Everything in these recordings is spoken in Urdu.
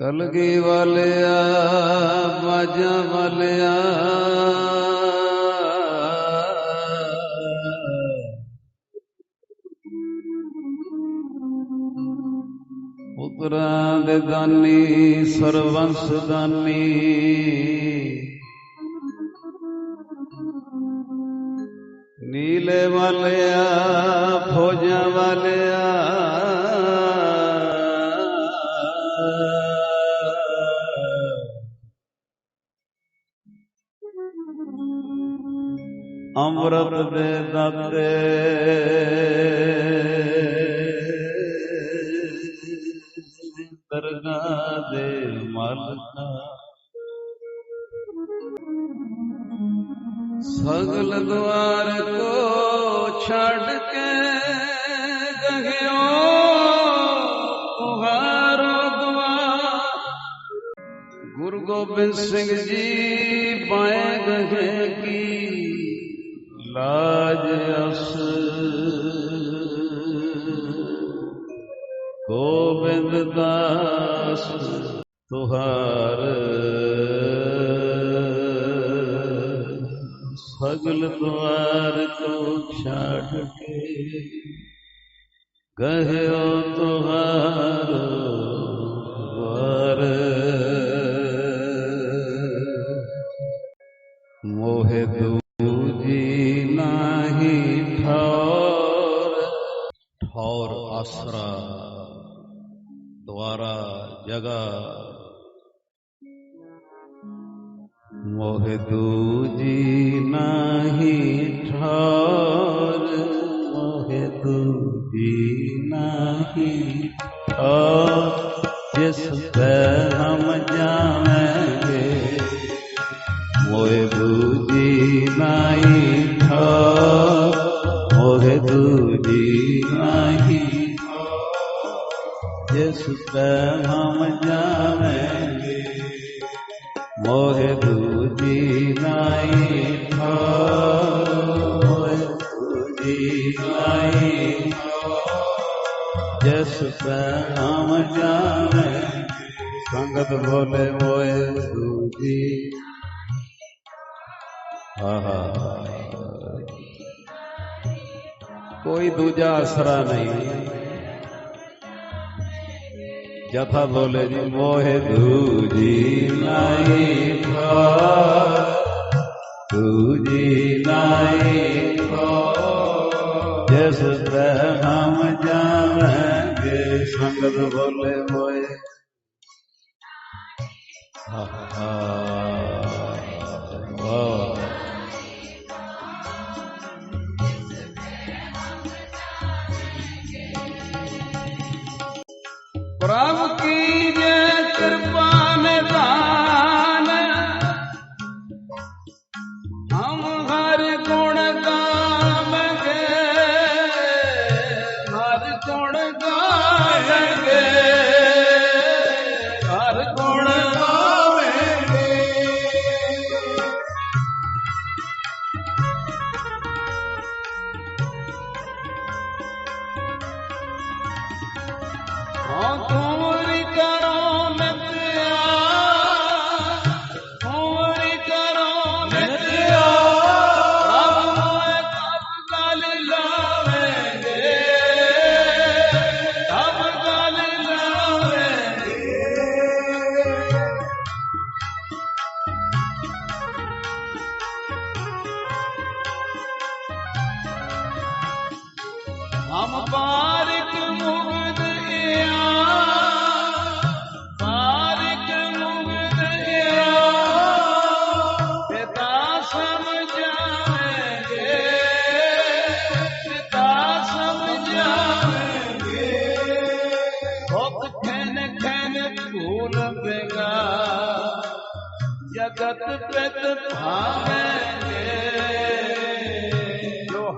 کلگی والیا மஜா والیا پترا دانی سربنس دانی نیلے والیا امرت دے دتے درگاہ دے مالکا سگل دوار کو چھڑ کے گرو گوبند سنگھ جی بائیں گہے کی۔ تاج گوبند داس تہار سگل دوار کو چھاٹ کے گہو تہار دوار موہ آسرا دوارا جگہ۔ موہ دو جی نہیں ٹھا جس پہ ہم جائیں گے موہ دوجی نائی جس پہ ہم جائیں سنگت بولے موہ دوجی کوئی دوجا آسرا نہیں۔ جথা বলে মোহে দুজি নাই তুজি নাই جس پہ ہم جانیں گے سنگت بولے ਪ੍ਰਭ ਕੀ ਜੈ ਕਿਰਪਾ ਨਿਧਾਨ। ਹਮ ਹਰ ਗੁਣ ਗਾਵਾਂਗੇ ਹਰ ਗੁਣ ਗਾਵਾਂਗੇ ਮੁਬਾਰਕ ਮੁਹਦ ਆ। ਬਾਰਕ ਪਿਤਾ ਸਮਝਾਵੇਂਗੇ ਪਿਤਾ ਸਮਝਾਵੇਂਗੇ ਹੁਕ ਖੈਨ ਖੈਨ ਭੂਲ ਜਗਤ ਪ੍ਰਤ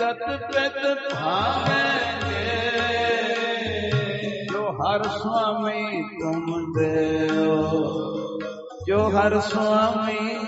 حقیقت پت جو ہر سوامی تم دے جو ہر سوامی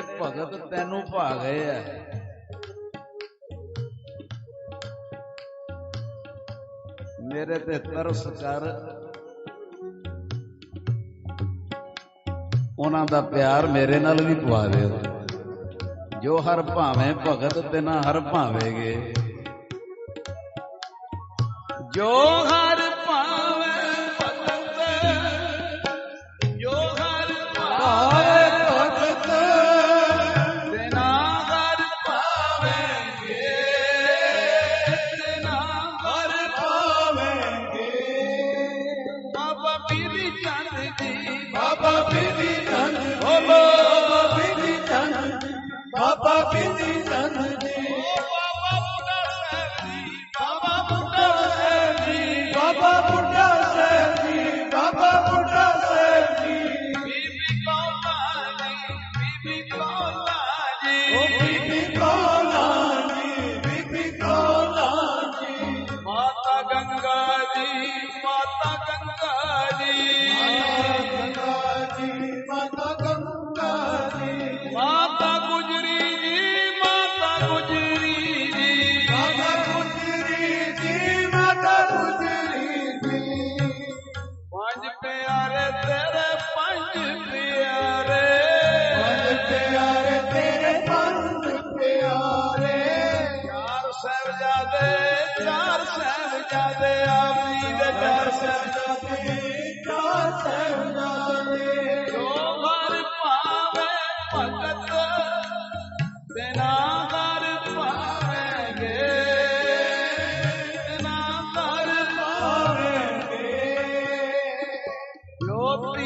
ਤੇਰੇ ਭਗਤ ਤੈਨੂੰ ਭਾ ਗਏ ਆ। ਮੇਰੇ ਤੇ ਤਰਸ ਕਰ। ਉਹਨਾਂ ਦਾ ਪਿਆਰ ਮੇਰੇ ਨਾਲ ਵੀ ਪਵਾ ਦੇ ਜੋ ਹਰ ਭਾਵੇਂ ਭਗਤ ਤੇ ਨਾ ਹਰ ਭਾਵੇਗੇ। ਜੋ ਹਰ ہو